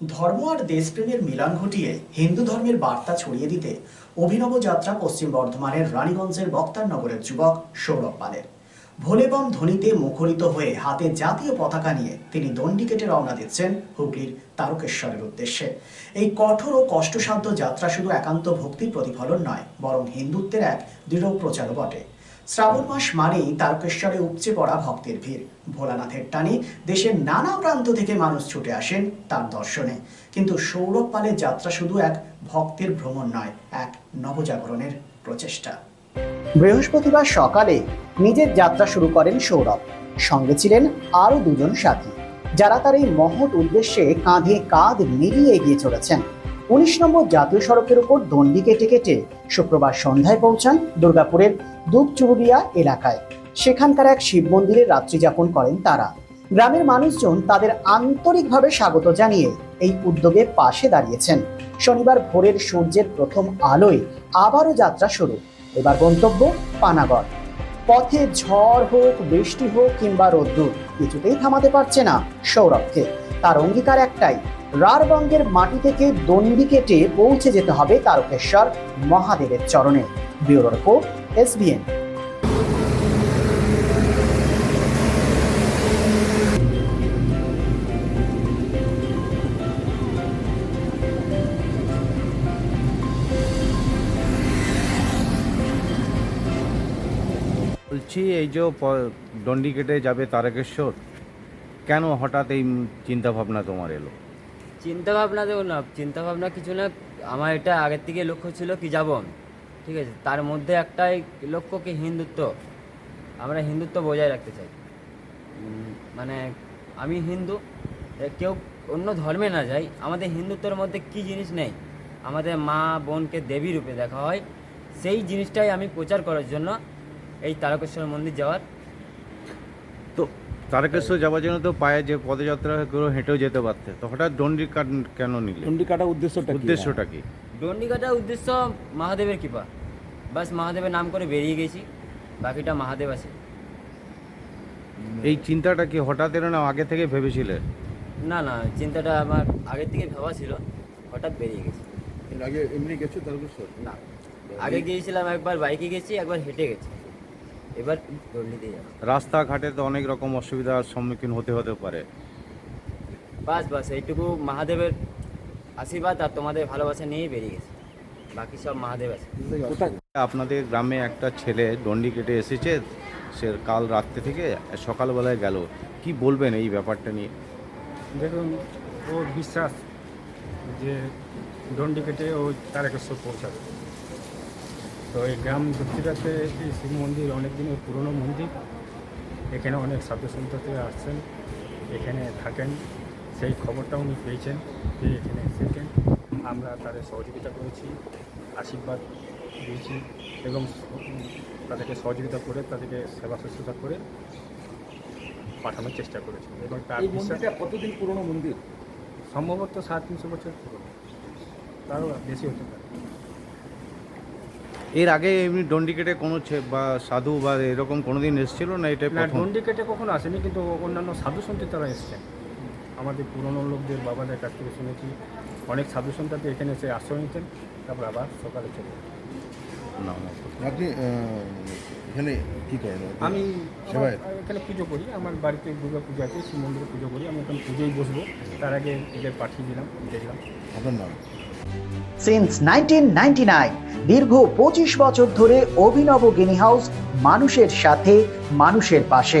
ধর্ম আর দেশপ্রেমের মিলন ঘটিয়ে হিন্দু ধর্মের বার্তা ছড়িয়ে দিতে অভিনব যাত্রা পশ্চিম বর্ধমানের রানীগঞ্জের বক্তার নগরের যুবক সৌরভ পালের। ভোলেবম ধ্বনিতে মুখরিত হয়ে হাতে জাতীয় পতাকা নিয়ে তিনি দণ্ডি কেটে রওনা দিচ্ছেন হুগলির তারকেশ্বরের উদ্দেশ্যে। এই কঠোর ও কষ্টসাধ্য যাত্রা শুধু একান্ত ভক্তির প্রতিফলন নয়, বরং হিন্দুত্বের এক দৃঢ় প্রচারও বটে। শ্রাবণ মাস মানেই তারকেশ্বরে উপচে পড়া ভক্তের ভিড়। ভোলানাথের টানে দেশের নানা প্রান্ত থেকে মানুষ ছুটে আসেন তার দর্শনে। কিন্তু সৌরভ পালের যাত্রা শুধু এক ভক্তের ভ্রমণ নয়, এক নবজাগরণের প্রচেষ্টা। বৃহস্পতিবার সকালে নিজের যাত্রা শুরু করেন সৌরভ। সঙ্গে ছিলেন আরও দুজন সাথী, যারা তার এই মহৎ উদ্দেশ্যে কাঁধে কাঁধ মিলিয়ে এগিয়ে চলেছেন। উনিশ নম্বর জাতীয় সড়কের উপর দণ্ডি কেটে কেটে শুক্রবার সন্ধ্যায় পৌঁছান দুর্গাপুরের দুপচুরুলিয়া এলাকায়। সেখানকার এক শিব মন্দিরে রাত্রি যাপন করেন তারা। গ্রামের মানুষজন তাদের আন্তরিকভাবে স্বাগত জানিয়ে এই উদ্যোগে পাশে দাঁড়িয়েছেন। শনিবার ভোরের সূর্যের প্রথম আলোয় আবারও যাত্রা শুরু। এবার গন্তব্য পানাগড়। পথে ঝড় হোক, বৃষ্টি হোক কিংবা রোদ্দুর, কিছুতেই থামাতে পারছে না সৌরভকে। তার অঙ্গীকার একটাই রারবঙ্গের মাটি থেকে দণ্ডি কেটে পৌঁছে যেতে হবে তারকেশ্বর মহাদেবের চরণে। ব্যুরো রিপোর্ট এসবিএন বলছি এই যে প- দণ্ডি কেটে যাবে তারকেশ্বর কেন হঠাৎ এই চিন্তা ভাবনা তোমার এলো? চিন্তা ভাবনা দেবো না চিন্তা ভাবনা কিছু না আমার এটা আগের থেকে লক্ষ্য ছিল কি যাব আমি। ঠিক আছে? তার মধ্যে একটাই লক্ষ্য কি হিন্দুত্ব? আমরা হিন্দুত্ব বজায় রাখতে চাই। মানে আমি হিন্দু কেউ অন্য ধর্মে না যাই আমাদের হিন্দুত্বের মধ্যে কি জিনিস নেই? আমাদের মা বোনকে দেবী রূপে দেখা হয়। সেই জিনিসটাই আমি প্রচার করার জন্য এই তারকেশ্বর মন্দির যাওয়ার তো তারকেশ্বর যাওয়ার জন্য তো পায়ে যে পদযাত্রা করে হেঁটেও যেতে পারতে। তো হঠাৎ দণ্ডি কাট কেন নিলে? দণ্ডি কাটার উদ্দেশ্যটা কি? উদ্দেশ্যটা কি? দণ্ডি কাটার উদ্দেশ্য মহাদেবের কৃপা। বাস মহাদেবের নাম করে বেরিয়ে গেছি বাকিটা মহাদেব আছে। এই চিন্তাটা কি হঠাৎ এলো না আগে থেকে ভেবেছিলে? না না চিন্তাটা আমার আগের থেকে ভাবা ছিল হঠাৎ বেরিয়ে গেছি। আগে এমনি গেছো তারকেশ্বর না আগে গিয়েছিলাম একবার বাইকে গেছি একবার হেঁটে গেছি। এবার দণ্ডিতে যাব। রাস্তাঘাটে তো অনেক রকম অসুবিধার সম্মুখীন হতে হতে পারে। বাস বাস এইটুকু মহাদেবের আশীর্বাদ আর তোমাদের ভালোবাসা নিয়েই বেরিয়ে গেছে। বাকি সব মহাদেব আছে। আপনাদের গ্রামে একটা ছেলে দণ্ডি কেটে এসেছে সে কাল রাত্রে থেকে সকালবেলায় গেল। কি বলবেন এই ব্যাপারটা নিয়ে? দেখুন ওর বিশ্বাস যে দণ্ডি কেটে ও তারকেশ্বর পৌঁছাবে। তো এই গ্রাম দক্ষিণাতে এই শিব মন্দির অনেক দিনের পুরনো মন্দির। এখানে অনেক থেকে আসছেন এখানে থাকেন। সেই খবরটা উনি পেয়েছেন যে এখানে এসেছেন। আমরা তাদের সহযোগিতা করেছি আশীর্বাদ দিয়েছি এবং তাদেরকে সহযোগিতা করে তাদেরকে সেবা শুশ্রূষা করে পাঠানোর চেষ্টা করেছি। এবং তার মন্দিরটা কতদিন পুরনো মন্দির? সম্ভবত সাড়ে তিনশো বছর পুরনো। তারও বেশি হতে পারে। এর আগে এমনি ডন্ডিকেটে কোনো ছে- বা সাধু বা এরকম কোনোদিন এসেছিল না এটা না প্রথম? ডন্ডি কেটে কখনো আসেনি কিন্তু অন্যান্য সাধু সন্তে তারা এসছেন আমাদের পুরনো লোকদের বাবাদের কাছ থেকে শুনেছি অনেক সাধু সন্তাতে এখানে এসে আশ্রয় নিতেন তারপর আবার সকালে চলে। না। আপনি এখানে কি করেন আমি? এখানে পুজো করি আমার বাড়িতে দুর্গা পুজো আছে শিব মন্দিরে পুজো করি আমি এখন পুজোয় বসবো তার আগে এদের পাঠিয়ে দিলাম দেখলাম আপনার নাম সিন্স নাইনটিন দীর্ঘ পঁচিশ বছর ধরে অভিনব গিনি হাউস মানুষের সাথে মানুষের পাশে